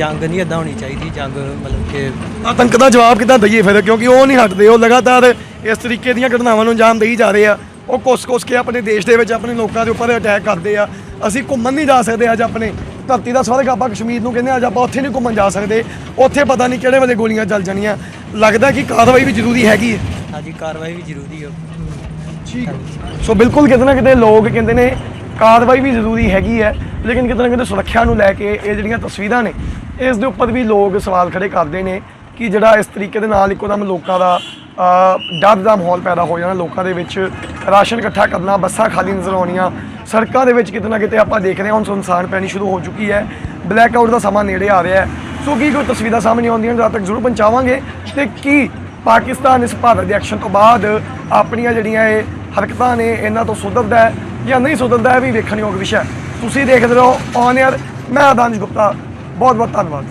ਜੰਗ ਨਹੀਂ ਇਦਾਂ ਹੋਣੀ ਚਾਹੀਦੀ ਜੰਗ ਮਤਲਬ ਕਿ ਆਤੰਕ ਦਾ ਜਵਾਬ ਕਿੱਦਾਂ ਦਈਏ ਫਿਰ? ਕਿਉਂਕਿ ਉਹ ਨਹੀਂ ਹਟਦੇ ਉਹ ਲਗਾਤਾਰ ਇਸ ਤਰੀਕੇ ਦੀਆਂ ਘਟਨਾਵਾਂ ਨੂੰ ਅੰਜਾਮ ਦੇਈ ਜਾ ਰਹੇ ਆ। ਉਹ ਕੁਸ-ਕੁਸ ਕੇ ਆਪਣੇ ਦੇਸ਼ ਦੇ ਵਿੱਚ ਆਪਣੇ ਲੋਕਾਂ ਦੇ ਉੱਪਰ ਅਟੈਕ ਕਰਦੇ ਆ। ਅਸੀਂ ਘੁੰਮਣ ਨਹੀਂ ਜਾ ਸਕਦੇ ਅੱਜ ਆਪਣੇ। ਧਰਤੀ ਦਾ ਸਵਰਗ ਆਪਾਂ ਕਸ਼ਮੀਰ ਨੂੰ ਕਹਿੰਦੇ ਅੱਜ ਆਪਾਂ ਉੱਥੇ ਨਹੀਂ ਘੁੰਮਣ ਜਾ ਸਕਦੇ। ਉੱਥੇ ਪਤਾ ਨਹੀਂ ਕਿਹੜੇ ਵੇਲੇ ਗੋਲੀਆਂ ਚੱਲ ਜਾਣੀਆਂ। ਲੱਗਦਾ ਕਿ ਕਾਰਵਾਈ ਵੀ ਜ਼ਰੂਰੀ ਹੈਗੀ ਹੈ। ਹਾਂਜੀ ਕਾਰਵਾਈ ਵੀ ਜ਼ਰੂਰੀ ਹੈ ਠੀਕ। ਸੋ ਬਿਲਕੁਲ ਕਿਤੇ ਨਾ ਕਿਤੇ ਲੋਕ ਕਹਿੰਦੇ ਨੇ ਕਾਰਵਾਈ ਵੀ ਜ਼ਰੂਰੀ ਹੈਗੀ ਹੈ। ਲੇਕਿਨ ਕਿਤੇ ਨਾ ਕਿਤੇ ਸੁਰੱਖਿਆ ਨੂੰ ਲੈ ਕੇ ਇਹ ਜਿਹੜੀਆਂ ਤਸਵੀਰਾਂ ਨੇ ਇਸ ਦੇ ਉੱਪਰ ਵੀ ਲੋਕ ਸਵਾਲ ਖੜੇ ਕਰਦੇ ਨੇ ਕਿ ਜਿਹੜਾ ਇਸ ਤਰੀਕੇ ਦੇ ਨਾਲ ਇੱਕੋਦਮ ਲੋਕਾਂ ਦਾ ਡਰ ਦਾ ਮਾਹੌਲ ਪੈਦਾ ਹੋ ਜਾਣਾ, ਲੋਕਾਂ ਦੇ ਵਿੱਚ ਰਾਸ਼ਨ ਇਕੱਠਾ ਕਰਨਾ, ਬੱਸਾਂ ਖਾਲੀ ਨਜ਼ਰ ਆਉਣੀਆਂ, ਸੜਕਾਂ ਦੇ ਵਿੱਚ ਕਿਤੇ ਨਾ ਕਿਤੇ ਆਪਾਂ ਦੇਖ ਰਹੇ ਹਾਂ ਹੁਣ ਸੁਨਸਾਨ ਪੈਣੀ ਸ਼ੁਰੂ ਹੋ ਚੁੱਕੀ ਹੈ ਬਲੈਕ ਆਊਟ ਦਾ ਸਮਾਂ ਨੇੜੇ ਆ ਰਿਹਾ ਹੈ। ਸੋ ਕੀ ਕੋਈ ਤਸਵੀਰਾਂ ਸਾਹਮਣੇ ਆਉਂਦੀਆਂ ਜਦ ਤੱਕ ਜ਼ਰੂਰ ਪਹੁੰਚਾਵਾਂਗੇ ਤੇ ਕੀ ਪਾਕਿਸਤਾਨ ਇਸ ਭਾਰਤ ਦੇ ਐਕਸ਼ਨ ਤੋਂ ਬਾਅਦ ਆਪਣੀਆਂ ਜਿਹੜੀਆਂ ਇਹ ਹਰਕਤਾਂ ਨੇ ਇਹਨਾਂ ਤੋਂ ਸੁਧਰਦਾ ਹੈ ਜਾਂ ਨਹੀਂ ਸੁਧਰਦਾ ਹੈ ਇਹ ਵੀ ਵੇਖਣ ਯੋਗ ਵਿਸ਼ਾ ਹੈ। ਤੁਸੀਂ ਦੇਖਦੇ ਰਹੋ ਔਨ 에ਅਰ ਮੈਂ ਦਾਨਿਸ਼ ਗੁਪਤਾ ਬਹੁਤ ਬਹੁਤ ਧੰਨਵਾਦ